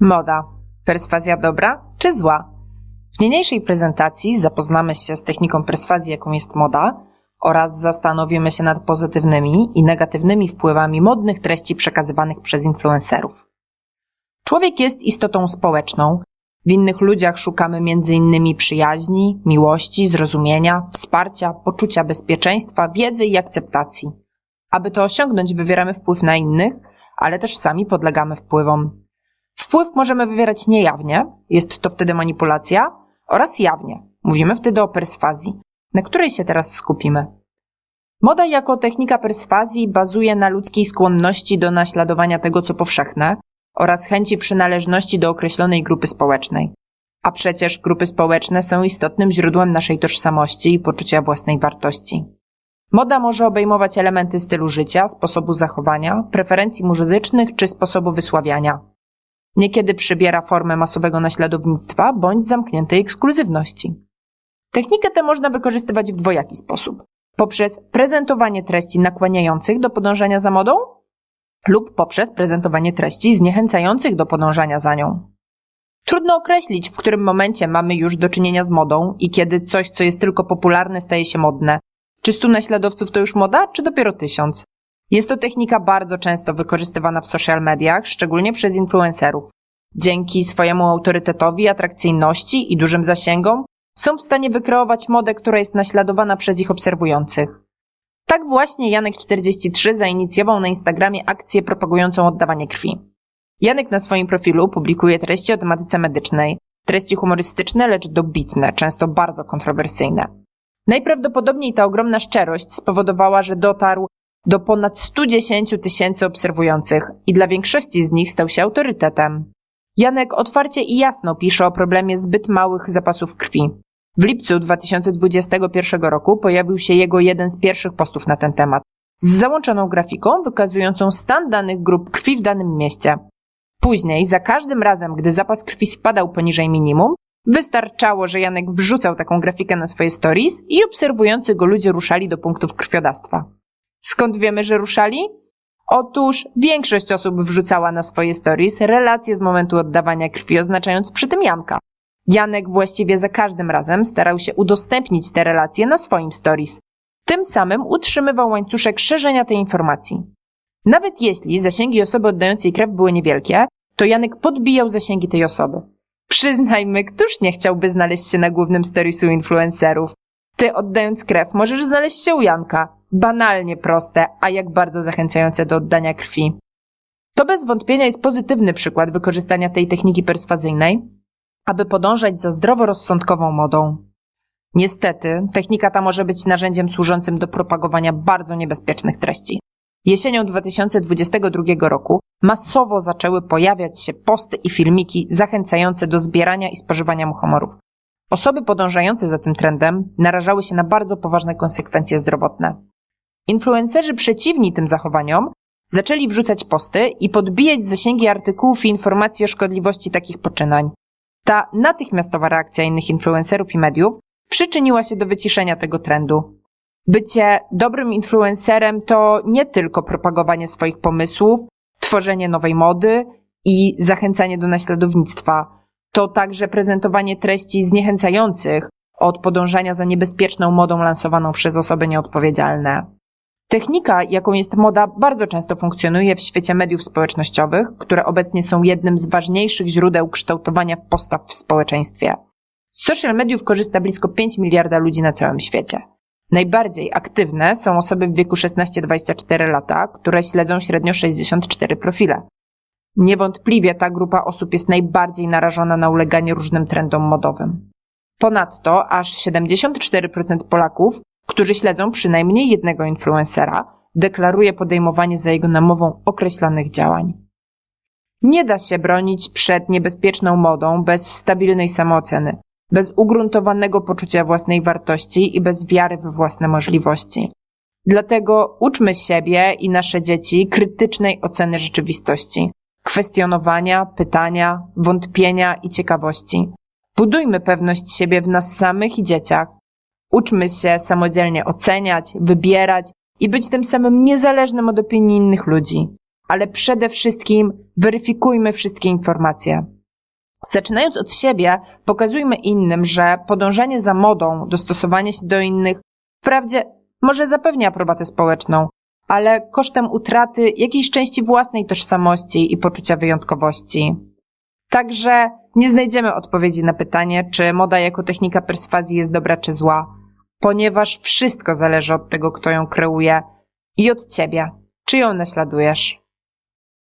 Moda. Perswazja dobra czy zła? W niniejszej prezentacji zapoznamy się z techniką perswazji, jaką jest moda, oraz zastanowimy się nad pozytywnymi i negatywnymi wpływami modnych treści przekazywanych przez influencerów. Człowiek jest istotą społeczną. W innych ludziach szukamy m.in. przyjaźni, miłości, zrozumienia, wsparcia, poczucia bezpieczeństwa, wiedzy i akceptacji. Aby to osiągnąć, wywieramy wpływ na innych, ale też sami podlegamy wpływom. Wpływ możemy wywierać niejawnie, jest to wtedy manipulacja, oraz jawnie, mówimy wtedy o perswazji, na której się teraz skupimy. Moda jako technika perswazji bazuje na ludzkiej skłonności do naśladowania tego, co powszechne oraz chęci przynależności do określonej grupy społecznej. A przecież grupy społeczne są istotnym źródłem naszej tożsamości i poczucia własnej wartości. Moda może obejmować elementy stylu życia, sposobu zachowania, preferencji muzycznych czy sposobu wysławiania. Niekiedy przybiera formę masowego naśladownictwa bądź zamkniętej ekskluzywności. Technikę tę można wykorzystywać w dwojaki sposób. Poprzez prezentowanie treści nakłaniających do podążania za modą lub poprzez prezentowanie treści zniechęcających do podążania za nią. Trudno określić, w którym momencie mamy już do czynienia z modą i kiedy coś, co jest tylko popularne, staje się modne. Czy stu naśladowców to już moda, czy dopiero tysiąc? Jest to technika bardzo często wykorzystywana w social mediach, szczególnie przez influencerów. Dzięki swojemu autorytetowi, atrakcyjności i dużym zasięgom są w stanie wykreować modę, która jest naśladowana przez ich obserwujących. Tak właśnie Janek43 zainicjował na Instagramie akcję propagującą oddawanie krwi. Janek na swoim profilu publikuje treści o tematyce medycznej, treści humorystyczne, lecz dobitne, często bardzo kontrowersyjne. Najprawdopodobniej ta ogromna szczerość spowodowała, że dotarł do ponad 110 tysięcy obserwujących i dla większości z nich stał się autorytetem. Janek otwarcie i jasno pisze o problemie zbyt małych zapasów krwi. W lipcu 2021 roku pojawił się jego jeden z pierwszych postów na ten temat, z załączoną grafiką wykazującą stan danych grup krwi w danym mieście. Później, za każdym razem, gdy zapas krwi spadał poniżej minimum, wystarczało, że Janek wrzucał taką grafikę na swoje stories i obserwujący go ludzie ruszali do punktów krwiodawstwa. Skąd wiemy, że ruszali? Otóż większość osób wrzucała na swoje stories relacje z momentu oddawania krwi, oznaczając przy tym Janka. Janek właściwie za każdym razem starał się udostępnić te relacje na swoim stories. Tym samym utrzymywał łańcuszek szerzenia tej informacji. Nawet jeśli zasięgi osoby oddającej krew były niewielkie, to Janek podbijał zasięgi tej osoby. Przyznajmy, któż nie chciałby znaleźć się na głównym storiesu influencerów? Ty oddając krew możesz znaleźć się u Janka. Banalnie proste, a jak bardzo zachęcające do oddania krwi. To bez wątpienia jest pozytywny przykład wykorzystania tej techniki perswazyjnej, aby podążać za zdroworozsądkową modą. Niestety, technika ta może być narzędziem służącym do propagowania bardzo niebezpiecznych treści. Jesienią 2022 roku masowo zaczęły pojawiać się posty i filmiki zachęcające do zbierania i spożywania muchomorów. Osoby podążające za tym trendem narażały się na bardzo poważne konsekwencje zdrowotne. Influencerzy przeciwni tym zachowaniom zaczęli wrzucać posty i podbijać zasięgi artykułów i informacji o szkodliwości takich poczynań. Ta natychmiastowa reakcja innych influencerów i mediów przyczyniła się do wyciszenia tego trendu. Bycie dobrym influencerem to nie tylko propagowanie swoich pomysłów, tworzenie nowej mody i zachęcanie do naśladownictwa. To także prezentowanie treści zniechęcających od podążania za niebezpieczną modą lansowaną przez osoby nieodpowiedzialne. Technika, jaką jest moda, bardzo często funkcjonuje w świecie mediów społecznościowych, które obecnie są jednym z ważniejszych źródeł kształtowania postaw w społeczeństwie. Z social mediów korzysta blisko 5 miliarda ludzi na całym świecie. Najbardziej aktywne są osoby w wieku 16-24 lata, które śledzą średnio 64 profile. Niewątpliwie ta grupa osób jest najbardziej narażona na uleganie różnym trendom modowym. Ponadto aż 74% Polaków którzy śledzą przynajmniej jednego influencera, deklaruje podejmowanie za jego namową określonych działań. Nie da się bronić przed niebezpieczną modą bez stabilnej samooceny, bez ugruntowanego poczucia własnej wartości i bez wiary we własne możliwości. Dlatego uczmy siebie i nasze dzieci krytycznej oceny rzeczywistości, kwestionowania, pytania, wątpienia i ciekawości. Budujmy pewność siebie w nas samych i dzieciach, Uczmy się samodzielnie oceniać, wybierać i być tym samym niezależnym od opinii innych ludzi. ale przede wszystkim weryfikujmy wszystkie informacje. Zaczynając od siebie, pokazujmy innym, że podążanie za modą, dostosowanie się do innych, wprawdzie może zapewnia aprobatę społeczną, ale kosztem utraty jakiejś części własnej tożsamości i poczucia wyjątkowości. Także nie znajdziemy odpowiedzi na pytanie, czy moda jako technika perswazji jest dobra czy zła, ponieważ wszystko zależy od tego, kto ją kreuje i od ciebie, czy ją naśladujesz.